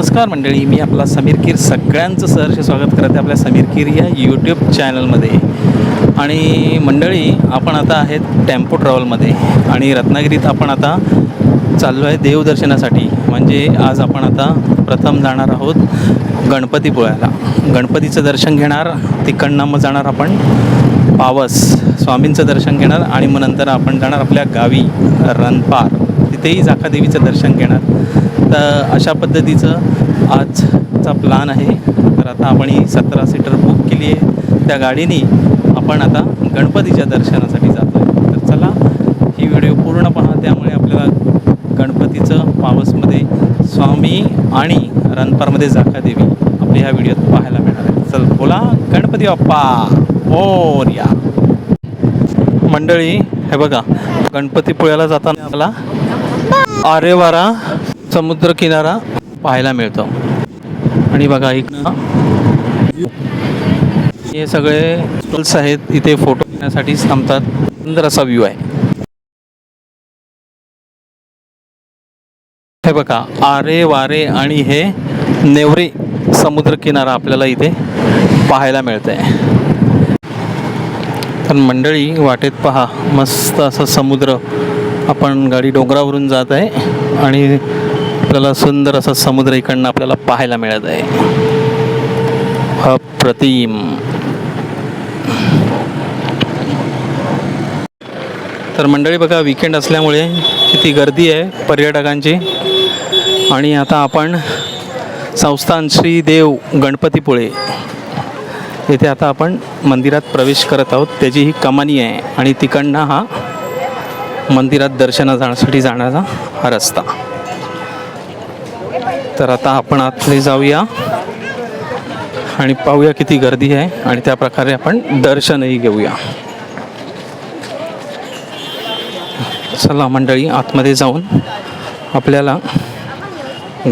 नमस्कार मंडळी मी आपला समीर कीर सगळ्यांचं सहर्ष स्वागत करते आपल्या समीर कीर या यूट्यूब चॅनलमध्ये आणि मंडळी आपण आता आहेत टेम्पो ट्रॅव्हलमध्ये आणि रत्नागिरीत आपण आता चाललो आहे देवदर्शनासाठी म्हणजे आज आपण आता प्रथम जाणार आहोत गणपतीपुळ्याला गणपतीचं दर्शन घेणार तिकडनं मग जाणार आपण पावस. स्वामींचं दर्शन घेणार आणि मग नंतर आपण जाणार आपल्या गावी रणपार. तिथेही जाखादेवीचं दर्शन घेणार. तर अशा पद्धतीचं आजचा प्लान आहे. तर आता आपण ही सतरा सीटर बुक केली आहे. त्या गाडीने आपण आता गणपतीच्या दर्शनासाठी जातो आहे तर चला ही व्हिडिओ पूर्ण पहा. त्यामुळे आपल्याला गणपतीचं पावसमध्ये स्वामी आणि रणपारमध्ये जाखादेवी आपल्या ह्या व्हिडिओत पाहायला मिळणार आहे. चल बोला गणपती बाप्पा. ओर या. मंडळी हे बघा गणपतीपुळ्याला जाताना आपला आरेवारा समुद्र किनारा पाहायला मिळतो. आणि बघा इकडं हे सगळे स्टॉल्स आहेत इथे फोटो घेण्यासाठी थांबतात. सुंदर असा व्ह्यू आहे. हे बघा आरे वारे आणि हे नेवरे समुद्र किनारा आपल्याला इथे पाहायला मिळत आहे तर मंडळी वाटेत पहा मस्त असं समुद्र. आपण गाडी डोंगरावरून जात आहे आणि आपल्याला सुंदर असा समुद्र इकडनं आपल्याला पाहायला मिळत आहे. अप्रतिम. तर मंडळी बघा विकेंड असल्यामुळे किती गर्दी आहे पर्यटकांची. आणि आता आपण संस्थान श्री देव गणपतीपुळे. येथे आता आपण मंदिरात प्रवेश करत आहोत. त्याची ही कमानी आहे आणि तिकडनं हा मंदिरात दर्शना जाण्यासाठी जाण्याचा हा रस्ता. तर आता आपण आतले जाऊया आणि पाहूया किती गर्दी आहे आणि त्या प्रकारे आपण दर्शनही घेऊया. चला मंडळी आतमध्ये जाऊन आपल्याला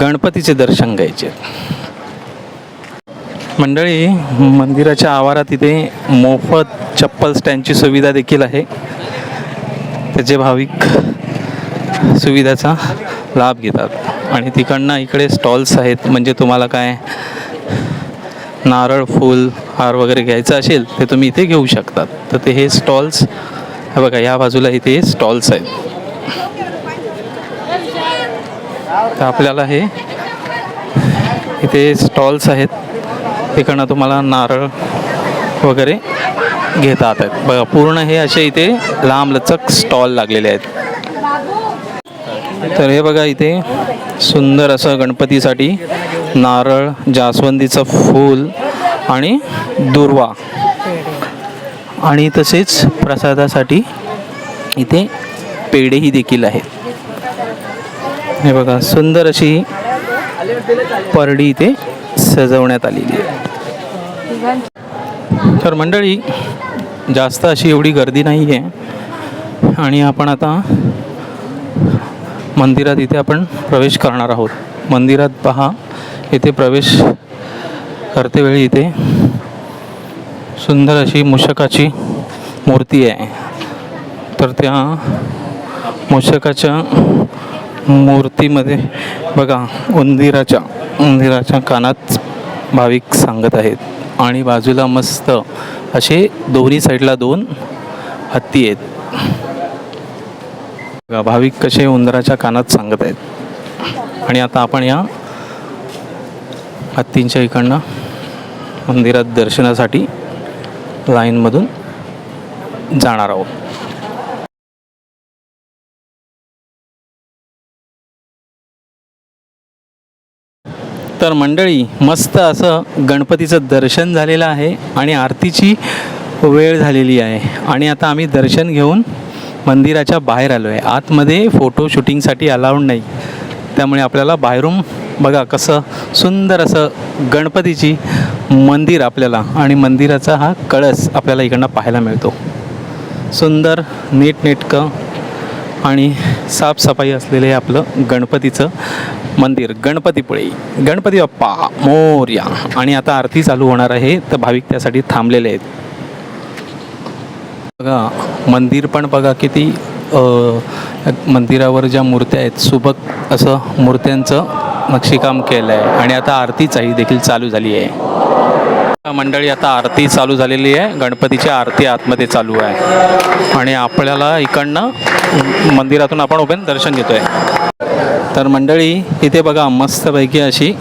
गणपतीचे दर्शन घ्यायचे. मंडळी मंदिराच्या आवारात इथे मोफत चप्पल स्टँडची सुविधा देखील आहे. त्याचे भाविक सुविधाचा लाभ घेतात. आणि तिकडनं इकडे स्टॉल्स आहेत. म्हणजे तुम्हाला काय नारळ फूल हार वगैरे घ्यायचं असेल ते तुम्ही इथे घेऊ शकतात. तर ते हे स्टॉल्स हे बघा या बाजूला इथे स्टॉल्स आहेत. तर आपल्याला हे इथे स्टॉल्स आहेत. तिकडनं तुम्हाला नारळ वगैरे घेतात. आहेत बघा पूर्ण हे असे इथे लांबलचक स्टॉल लागलेले आहेत. तर हे बघा इथे सुंदर असं गणपतीसाठी नारळ जास्वंदीचं फूल आणि दुर्वा. आणि तसेच प्रसादासाठी इथे पेढेही देखील आहेत. हे बघा सुंदर अशी परडी इथे सजवण्यात आलेली आहे. तर मंडळी जास्त अशी एवढी गर्दी नाही आहे आणि आपण आता मंदिरात इथे आपण प्रवेश करणार आहोत. मंदिरात पहा इथे प्रवेश करतेवेळी इथे सुंदर अशी मूषकाची मूर्ती आहे. तर त्या मूषकाच्या मूर्तीमध्ये बघा उंदिराच्या उंदिराच्या कानात भाविक सांगत आहेत. आणि बाजूला मस्त असे दोन्ही साईडला दोन हत्ती आहेत. भाविक कसे उंदराच्या कानात सांगत आहेत. आणि आता आपण या हत्तींच्या इकडनं मंदिरात दर्शनासाठी लाईनमधून जाणार आहोत. तर मंडळी मस्त असं गणपतीचं दर्शन झालेलं आहे आणि आरतीची वेळ झालेली आहे. आणि आता आम्ही दर्शन घेऊन मंदिराच्या बाहेर आलो आहे आतमध्ये फोटो शूटिंगसाठी अलाउड नाही. त्यामुळे आपल्याला बाहेरून बघा कसं सुंदर असं गणपतीची मंदिर आपल्याला आणि मंदिराचा हा कळस आपल्याला इकडनं पाहायला मिळतो. सुंदर नीटनेटकं आणि साफसफाई असलेलं हे आपलं गणपतीचं मंदिर. गणपतीपुळे. गणपती बाप्पा मोर्या. आणि आता आरती चालू होणार आहे तर भाविक त्यासाठी थांबलेले आहेत. बघा मंदिर पण बघा किती मंदिरावर ज्या मूर्त्या आहेत सुबक असं मूर्त्यांचं नक्षीकाम केलं आहे आणि आता आरतीचाही देखील चालू झाली आहे. मंडळी आता आरती चालू झालेली आहे. गणपतीची आरती आतमध्ये चालू आहे. आणि आपल्याला इकडनं मंदिरातून आपण उभे दर्शन घेतो आहे तर मंडळी इथे बघा मस्तपैकी अशी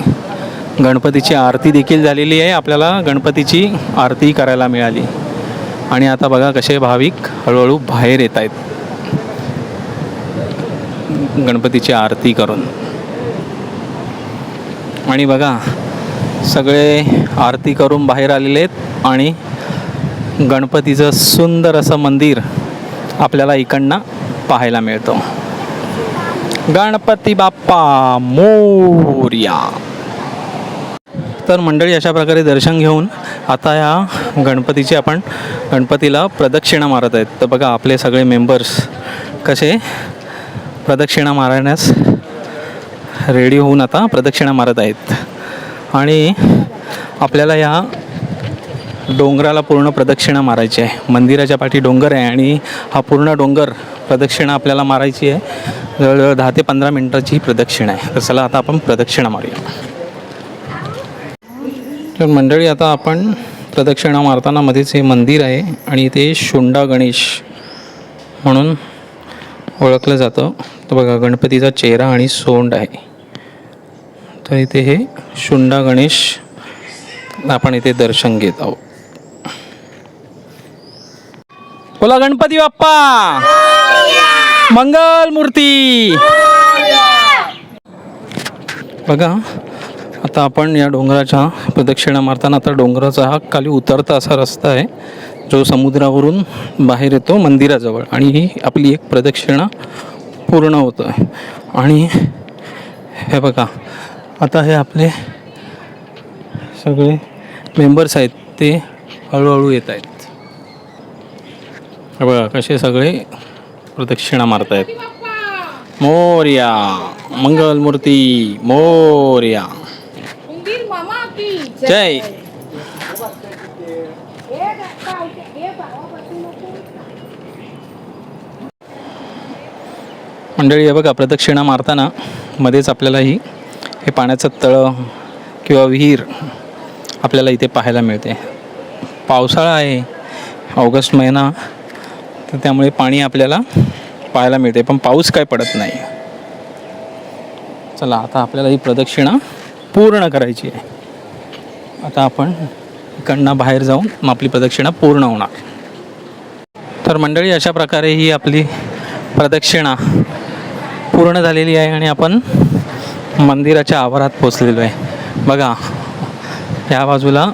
गणपतीची आरती देखील झालेली आहे. आपल्याला गणपतीची आरती करायला मिळाली. आणि आता बघा कसे भाविक हळूहळू बाहेर येत आहेत. गणपतीची आरती करून. आणि बघा सगळे आरती करून बाहेर आलेले आहेत आणि गणपतीचं सुंदर असं मंदिर आपल्याला इकडनं पाहायला मिळतं. गणपती बाप्पा मोर्या. तर मंडळी अशा प्रकारे दर्शन घेऊन आता या गणपतीची आपण गणपतीला प्रदक्षिणा मारत आहेत. तर बघा आपले सगळे मेंबर्स कसे प्रदक्षिणा मारण्यास रेडी होऊन आता प्रदक्षिणा मारत आहेत. आणि आपल्याला या डोंगराला पूर्ण प्रदक्षिणा मारायची आहे. मंदिराच्या पाठी डोंगर आहे आणि हा पूर्ण डोंगर प्रदक्षिणा आपल्याला मारायची आहे. जवळजवळ दहा ते पंधरा मिनटाची ही प्रदक्षिणा आहे. तर चला आता आपण प्रदक्षिणा मारूया. तर मंडळी आता आपण प्रदक्षिणा मारताना मध्येच हे मंदिर आहे आणि इथे शुंडा गणेश म्हणून ओळखलं जातं. तर बघा गणपतीचा चेहरा आणि सोंड आहे. तर इथे हे शुंडा गणेश आपण इथे दर्शन घेत आहोत. बोला गणपती बाप्पा! मंगल मूर्ती बघा आता आपण या डोंगराच्या प्रदक्षिणा मारताना आता डोंगराचा हा खाली उतरता असा रस्ता आहे जो समुद्रावरून बाहेर येतो मंदिराजवळ. आणि ही आपली एक प्रदक्षिणा पूर्ण होतं आहे आणि हे बघा आता हे आपले सगळे मेंबर्स आहेत ते हळूहळू येत आहेत. हे बघा कसे सगळे प्रदक्षिणा मारत आहेत मोर्या मंगलमूर्ती मोर्या. जय. मंडळी हे बघा प्रदक्षिणा मारताना मध्येच आपल्याला ही हे पाण्याचं तळं किंवा विहीर आपल्याला इथे पाहायला मिळते. पावसाळा आहे ऑगस्ट महिना तर त्यामुळे पाणी आपल्याला पाहायला मिळते पण पाऊस काय पडत नाही. चला आता आपल्याला ही प्रदक्षिणा पूर्ण करायची आहे. आता आपण इकडनं बाहेर जाऊन मग आपली प्रदक्षिणा पूर्ण होणार. तर मंडळी अशा प्रकारे ही आपली प्रदक्षिणा पूर्ण झालेली आहे आणि आपण मंदिराच्या आवारात पोचलेलो आहे. बघा या बाजूला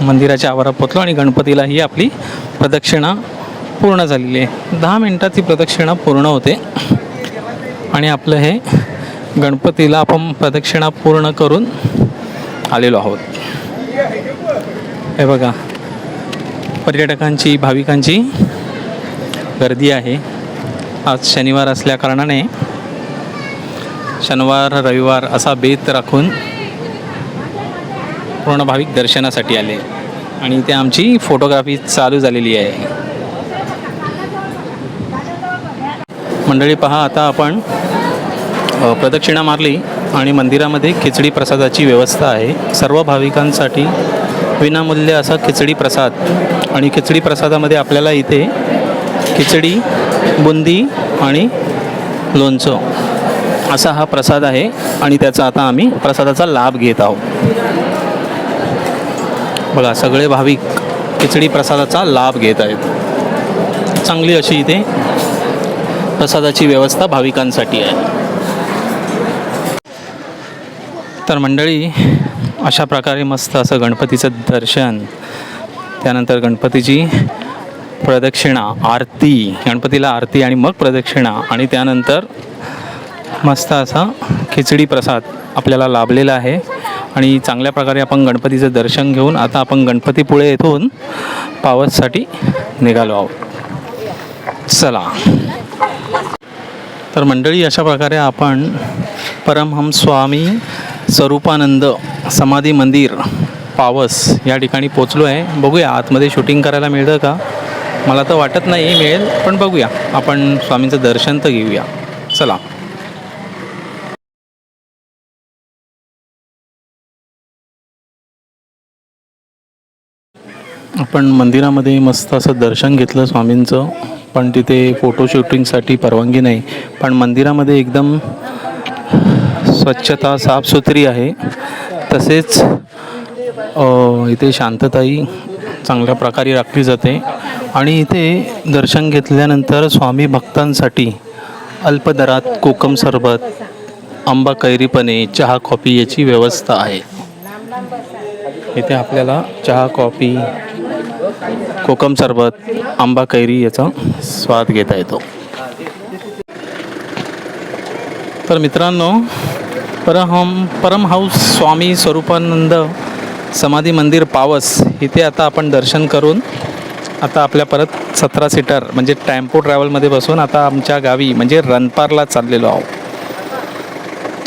मंदिराच्या आवारात पोचलो आणि गणपतीला ही आपली प्रदक्षिणा पूर्ण झालेली आहे. दहा मिनटात ही प्रदक्षिणा पूर्ण होते. आणि आपलं हे गणपतीला आपण प्रदक्षिणा पूर्ण करून आलेलो आहोत. हे बघा. पर्यटकांची भाविकांची गर्दी आहे. आज शनिवार असल्या कारणाने शनिवार रविवार असा बेत राखून पूर्ण भाविक दर्शनासाठी आले. आणि इथे आमची फोटोग्राफी चालू झालेली आहे. मंडळी पहा आता आपण प्रदक्षिणा मारली आणि मंदिरामध्ये खिचडी प्रसादाची व्यवस्था आहे. सर्व भाविकांसाठी विनामूल्य असा खिचडी प्रसाद. आणि खिचडी प्रसादामध्ये आपल्याला इथे खिचडी बुंदी आणि लोणचं असा हा प्रसाद आहे. आणि त्याचा आता आम्ही प्रसादाचा लाभ घेत आहोत. बघा सगळे भाविक खिचडी प्रसादाचा लाभ घेत आहेत. चांगली अशी इथे प्रसादाची व्यवस्था भाविकांसाठी आहे. तर मंडळी अशा प्रकारे मस्त असं गणपतीचं दर्शन. त्यानंतर गणपतीची प्रदक्षिणा आरती. गणपतीला आरती आणि मग प्रदक्षिणा. आणि त्यानंतर मस्त असा खिचडी प्रसाद आपल्याला लाभलेला आहे. आणि चांगल्या प्रकारे आपण गणपतीचं दर्शन घेऊन आता आपण गणपतीपुळे येथून पावससाठी निघालो आहोत. चला. तर मंडळी अशा प्रकारे आपण परमहंस स्वामी स्वरूपानंद समाधी मंदिर पावस या ठिकाणी पोचलो आहे. बघूया आतमध्ये शूटिंग करायला मिळतं का? मला तर वाटत नाही मिळेल पण बघूया. आपण स्वामींचं दर्शन तर घेऊया. चला. आपण मंदिरामध्ये मस्त असं दर्शन घेतलं स्वामींचं पण तिथे फोटो शूटिंगसाठी परवानगी नाही. पण मंदिरामध्ये एकदम स्वच्छता साफसुथरी आहे. तसेच इथे शांतताही चांगल्या प्रकारे राखली जाते. आणि इथे दर्शन घेतल्यानंतर स्वामी भक्तांसाठी अल्पदरात कोकम सरबत आंबा कैरीपणे चहा कॉफी याची व्यवस्था आहे. इथे आपल्याला चहा कॉफी कोकम सरबत आंबा कैरी याचा स्वाद घेता येतो. तर मित्रांनो परहम परमहंस स्वामी स्वरूपानंद समाधी मंदिर पावस इथे आता आपण दर्शन करून आता आपल्या परत सतरा सीटर म्हणजे टॅम्पो ट्रॅव्हलमध्ये बसून आता आमच्या गावी म्हणजे रनपारला चाललेलो आहोत.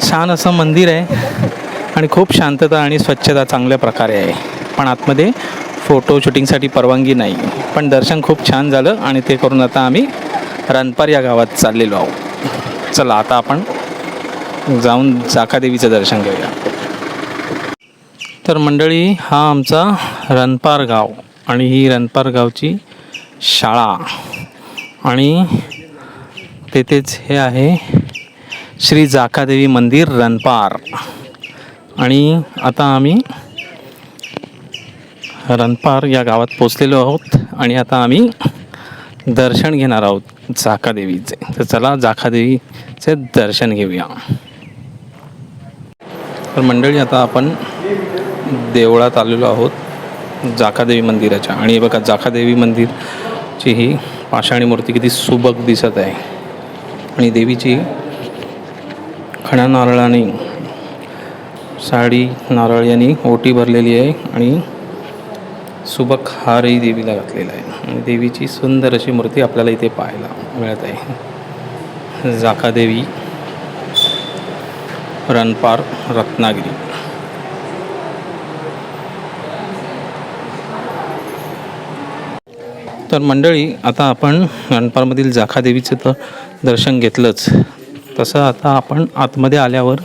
छान असं मंदिर आहे आणि खूप शांतता आणि स्वच्छता चांगल्या प्रकारे आहे. पण आतमध्ये फोटो शूटिंगसाठी परवानगी नाही. पण दर्शन खूप छान झालं आणि ते करून आता आम्ही रनपार या गावात चाललेलो आहोत. चला आता आपण जाऊन जाकादेवीचं दर्शन घेऊया. तर मंडळी हा आमचा रनपार गाव आणि ही रनपार गावची शाळा. आणि तेथेच हे आहे श्री जाकादेवी मंदिर रनपार आणि आता आम्ही रनपार या गावात पोचलेलो आहोत आणि आता आम्ही दर्शन घेणार आहोत जाकादेवीचे तर चला जाकादेवीचे दर्शन घेऊया. तर मंडळी आता आपण देवळात आलेलो आहोत जाकादेवी मंदिराच्या. आणि बघा जाकादेवी मंदिरची ही पाषाणी मूर्ती किती सुबक दिसत आहे. आणि देवीची खण्या नारळाने साडी नारळ यांनी ओटी भरलेली आहे आणि सुबक हारही देवीला घातलेला आहे. आणि देवीची सुंदर अशी मूर्ती आपल्याला इथे पाहायला मिळत आहे. जाकादेवी रणपार रत्नागिरी. तर मंडळी आता आपण रणपारमधील जाखादेवीचं तर दर्शन घेतलंच. तसं आता आपण आतमध्ये आल्यावर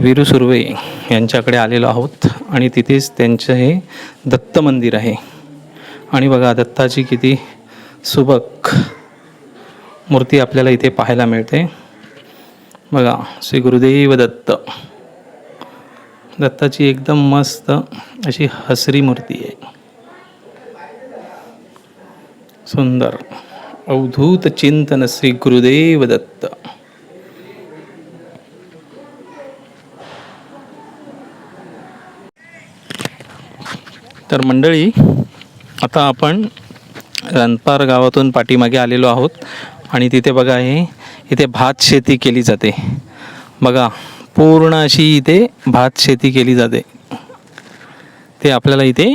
वीरू सुर्वे यांच्याकडे आलेलो आहोत आणि तिथेच त्यांचं हे दत्त मंदिर आहे. आणि बघा दत्ताची किती सुबक मूर्ती आपल्याला इथे पाहायला मिळते. बघा श्री गुरुदेव दत्त. दत्ताची एकदम मस्त अशी हसरी मूर्ती आहे. सुंदर अवधूत चिंतन श्री गुरुदेव दत्त. तर मंडळी आता आपण रणपार गावातून पाठीमागे आलेलो आहोत. आणि तिथे बघा हे इथे भात शेती केली जाते. बघा पूर्ण अशी इथे भात शेती केली जाते. ते आपल्याला इथे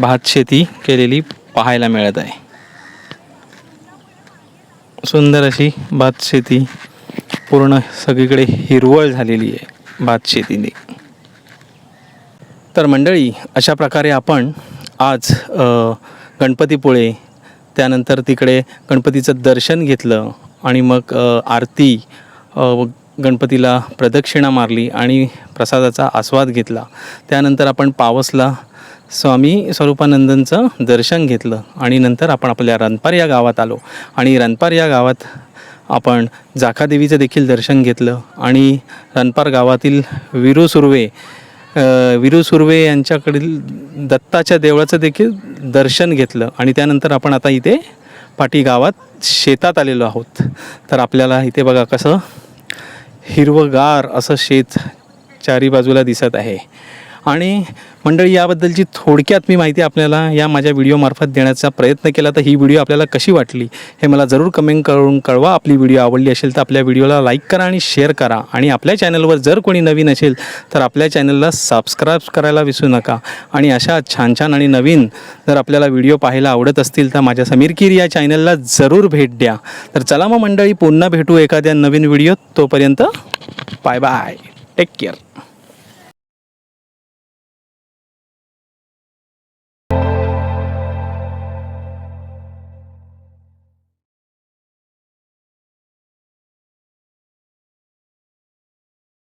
भात शेती केलेली पाहायला मिळत आहे. सुंदर अशी भात शेती पूर्ण सगळीकडे हिरवळ झालेली आहे भात शेतीने. तर मंडळी अशा प्रकारे आपण आज गणपतीपुळे त्यानंतर तिकडे गणपतीचं दर्शन घेतलं. आणि मग आरती गणपतीला प्रदक्षिणा मारली आणि प्रसादाचा आस्वाद घेतला. त्यानंतर आपण पावसला स्वामी स्वरूपानंदांचं दर्शन घेतलं आणि नंतर आपण आपल्या रनपार या गावात आलो. आणि रनपार या गावात आपण जाखादेवीचं देखील दर्शन घेतलं आणि रनपार गावातील विरू सुर्वे विरू सुर्वे यांच्याकडील दत्ताच्या देवळाचं देखील दर्शन घेतलं आणि त्यानंतर आपण आता इथे पाटी गावात शेतात आलेलो आहोत. तर आपल्याला इथे बघा कसं हिरवगार असं शेत चारी बाजूला दिसत आहे. आणि मंडळी याबद्दलची थोडक्यात मी माहिती आपल्याला या माझ्या व्हिडिओमार्फत देण्याचा प्रयत्न केला तर ही व्हिडिओ आपल्याला कशी वाटली हे मला जरूर कमेंट करून कळवा. आपली व्हिडिओ आवडली असेल तर आपल्या व्हिडिओला लाईक करा आणि शेअर करा. आणि आपल्या चॅनलवर जर कोणी नवीन असेल तर आपल्या चॅनलला सबस्क्राईब करायला विसरू नका. आणि अशा छान छान आणि नवीन जर आपल्याला व्हिडिओ पाहायला आवडत असतील तर माझ्या समीर किर या चॅनलला जरूर भेट द्या. तर चला मग मंडळी पुन्हा भेटू एखाद्या नवीन व्हिडिओत तोपर्यंत. Bye bye take care